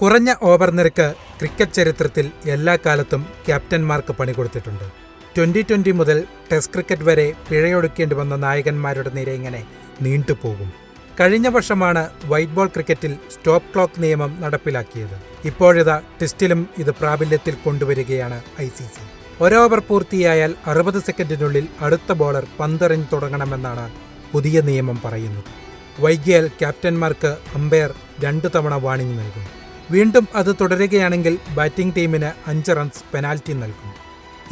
കുറഞ്ഞ ഓവർ നിരക്ക് ക്രിക്കറ്റ് ചരിത്രത്തിൽ എല്ലാ കാലത്തും ക്യാപ്റ്റന്മാർക്ക് പണി കൊടുത്തിട്ടുണ്ട്. ട്വന്റി ട്വന്റി മുതൽ ടെസ്റ്റ് ക്രിക്കറ്റ് വരെ പിഴയൊടുക്കേണ്ടി വന്ന നായകന്മാരുടെ നിര ഇങ്ങനെ നീണ്ടുപോകും കഴിഞ്ഞ വർഷമാണ് വൈറ്റ് ബോൾ ക്രിക്കറ്റിൽ സ്റ്റോപ്പ് ക്ലോക്ക് നിയമം നടപ്പിലാക്കിയത്. ഇപ്പോഴിതാ ടെസ്റ്റിലും ഇത് പ്രാബല്യത്തിൽ കൊണ്ടുവരികയാണ് ഐ സി സി. ഒരോവർ പൂർത്തിയായാൽ അറുപത് സെക്കൻഡിനുള്ളിൽ അടുത്ത ബോളർ പന്തെറിഞ്ഞ് തുടങ്ങണമെന്നാണ് പുതിയ നിയമം പറയുന്നത്. വൈകിയാൽ ക്യാപ്റ്റന്മാർക്ക് അമ്പയർ രണ്ടു തവണ വാണിംഗ് നൽകും. വീണ്ടും അത് തുടരുകയാണെങ്കിൽ ബാറ്റിംഗ് ടീമിന് അഞ്ച് റൺസ് പെനാൽറ്റി നൽകും.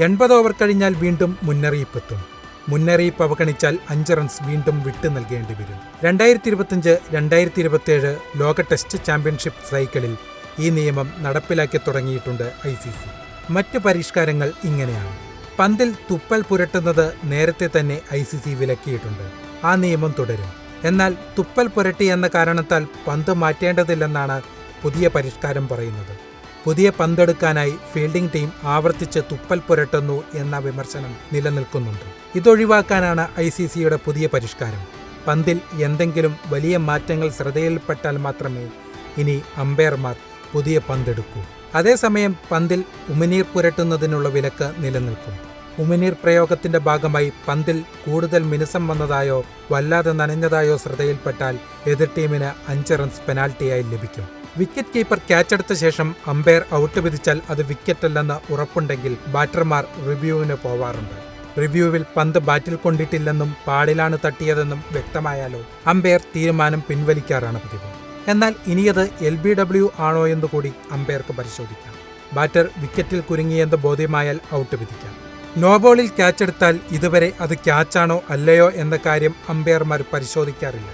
എൺപത് ഓവർ കഴിഞ്ഞാൽ വീണ്ടും മുന്നറിയിപ്പെത്തും. മുന്നറിയിപ്പ് അവഗണിച്ചാൽ അഞ്ച് റൺസ് വീണ്ടും വിട്ടു നൽകേണ്ടി വരും. രണ്ടായിരത്തി ഇരുപത്തിയഞ്ച് രണ്ടായിരത്തി ഇരുപത്തിയേഴ് ലോക ടെസ്റ്റ് ചാമ്പ്യൻഷിപ്പ് സൈക്കിളിൽ ഈ നിയമം നടപ്പിലാക്കി തുടങ്ങിയിട്ടുണ്ട് ഐ സി സി. മറ്റ് പരിഷ്കാരങ്ങൾ ഇങ്ങനെയാണ്. പന്തിൽ തുപ്പൽ പുരട്ടുന്നത് നേരത്തെ തന്നെ ഐ സി സി വിലക്കിയിട്ടുണ്ട്. ആ നിയമം തുടരും. എന്നാൽ തുപ്പൽ പുരട്ടി എന്ന കാരണത്താൽ പന്ത് മാറ്റേണ്ടതില്ലെന്നാണ് പുതിയ പരിഷ്കാരം പറയുന്നത്. പുതിയ പന്തെടുക്കാനായി ഫീൽഡിംഗ് ടീം ആവർത്തിച്ച് തുപ്പൽ പുരട്ടുന്നു എന്ന വിമർശനം നിലനിൽക്കുന്നുണ്ട്. ഇതൊഴിവാക്കാനാണ് ഐ സി സിയുടെ പുതിയ പരിഷ്കാരം. പന്തിൽ എന്തെങ്കിലും വലിയ മാറ്റങ്ങൾ ശ്രദ്ധയിൽപ്പെട്ടാൽ മാത്രമേ ഇനി അമ്പയർമാർ പുതിയ പന്തെടുക്കൂ. അതേസമയം പന്തിൽ ഉമിനീർ പുരട്ടുന്നതിനുള്ള വിലക്ക് നിലനിൽക്കും. ഉമിനീർ പ്രയോഗത്തിന്റെ ഭാഗമായി പന്തിൽ കൂടുതൽ മിനുസം വന്നതായോ വല്ലാതെ നനഞ്ഞതായോ ശ്രദ്ധയിൽപ്പെട്ടാൽ എതിർ ടീമിന് അഞ്ച് റൺസ് പെനാൽറ്റിയായി ലഭിക്കും. വിക്കറ്റ് കീപ്പർ ക്യാച്ച് എടുത്ത ശേഷം അമ്പയർ ഔട്ട് വിധിച്ചാൽ അത് വിക്കറ്റല്ലെന്ന് ഉറപ്പുണ്ടെങ്കിൽ ബാറ്റർമാർ റിവ്യൂവിന് പോവാറുണ്ട്. റിവ്യൂവിൽ പന്ത് ബാറ്റിൽ കൊണ്ടിട്ടില്ലെന്നും പാടിലാണ് തട്ടിയതെന്നും വ്യക്തമായാലോ അമ്പയർ തീരുമാനം പിൻവലിക്കാറാണ് പതിവ്. എന്നാൽ ഇനിയത് എൽ ബി ഡബ്ല്യു ആണോ എന്ന് കൂടി അമ്പയർക്ക് പരിശോധിക്കാം. ബാറ്റർ വിക്കറ്റിൽ കുരുങ്ങിയെന്ന് ബോധ്യമായാൽ ഔട്ട് വിധിക്കാം. നോബോളിൽ ക്യാച്ചെടുത്താൽ ഇതുവരെ അത് ക്യാച്ചാണോ അല്ലയോ എന്ന കാര്യം അമ്പയർമാർ പരിശോധിക്കാറില്ല.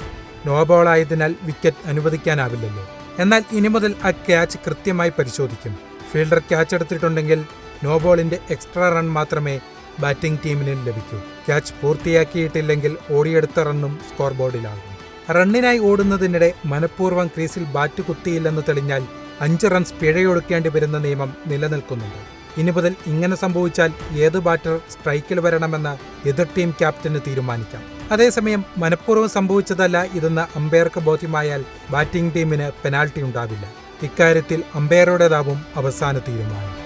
നോബോളായതിനാൽ വിക്കറ്റ് അനുവദിക്കാനാവില്ലല്ലോ. എന്നാൽ ഇനി മുതൽ ആ ക്യാച്ച് കൃത്യമായി പരിശോധിക്കും. ഫീൽഡർ ക്യാച്ച് എടുത്തിട്ടുണ്ടെങ്കിൽ നോബോളിന്റെ എക്സ്ട്രാ റൺ മാത്രമേ ബാറ്റിംഗ് ടീമിന് ലഭിക്കൂ. ക്യാച്ച് പൂർത്തിയാക്കിയിട്ടില്ലെങ്കിൽ ഓടിയെടുത്ത റണ്ണും സ്കോർ ബോർഡിലാകും റണ്ണിനായി ഓടുന്നതിനിടെ മനഃപൂർവം ക്രീസിൽ ബാറ്റ് കുത്തിയില്ലെന്ന് തെളിഞ്ഞാൽ അഞ്ച് റൺസ് പിഴയൊടുക്കേണ്ടി വരുന്ന നിയമം നിലനിൽക്കുന്നുണ്ട്. ഇനി മുതൽ ഇങ്ങനെ സംഭവിച്ചാൽ ഏത് ബാറ്റർ സ്ട്രൈക്കിൽ വരണമെന്ന് എതിർ ടീം ക്യാപ്റ്റന് തീരുമാനിക്കാം. അതേസമയം മനഃപൂർവം സംഭവിച്ചതല്ല ഇതെന്ന് അമ്പയർക്ക് ബോധ്യമായാൽ ബാറ്റിംഗ് ടീമിന് പെനാൽറ്റി ഉണ്ടാവില്ല. ഇക്കാര്യത്തിൽ അമ്പയറുടേതാവും അവസാന തീരുമാനം.